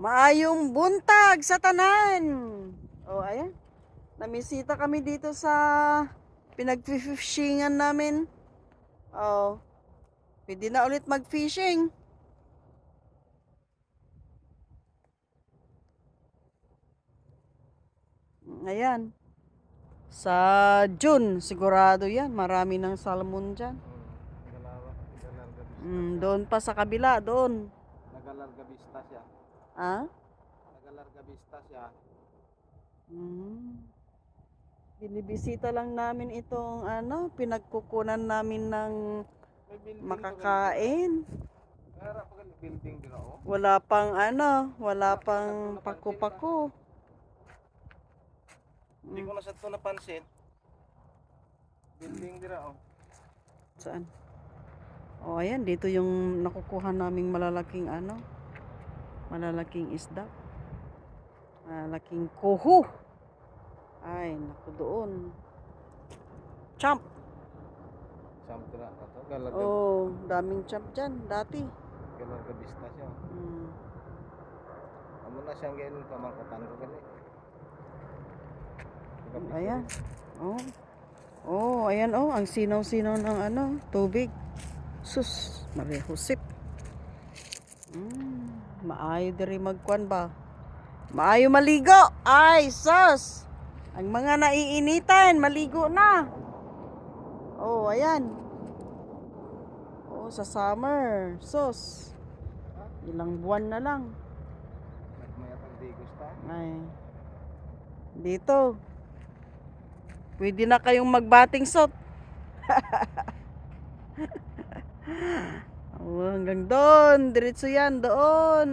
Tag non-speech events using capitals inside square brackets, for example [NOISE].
Maayong buntag sa tanan. O, ayan. Namisita kami dito sa pinag-fishingan namin. O, pwede na ulit mag-fishing. Ayan. Sa June, sigurado yan. Marami ng salmon dyan. Mm, doon pa sa kabila, doon. Nagalarga vista siya. Ah? Nagalarga vista siya. Mm. Binibisita lang namin itong ano, pinagkukunan namin ng makakain. Wala pang ano, wala pang paku-paku. Hindi ko na sa ito napansin. Building din ako. Saan? Oh, ayan, dito yung nakukuha naming malalaking ano, malalaking isda. Malalaking kuhu. Ay, naku doon. Champ. Samtira na to. Galarga, Oh, daming champ dyan, dati. galarga vista siya. Mm. Amo na siyang ganyan pamangkatan ko gali. Ayan. Oh. Oh, ayan oh, ang sinaw-sinaw ng ano, tubig. Sus, Maria Josep. Mm, maayo diri magkwan ba? Maayo maligo. Ay, sus. Ang mga naiinitan, maligo na. Oh, ayan. Oh, sa summer. Sus. Ilang buwan na lang. Ay. Dito. Pwede na kayong magbating sot. [LAUGHS] hanggang doon. Diretso yan. Doon.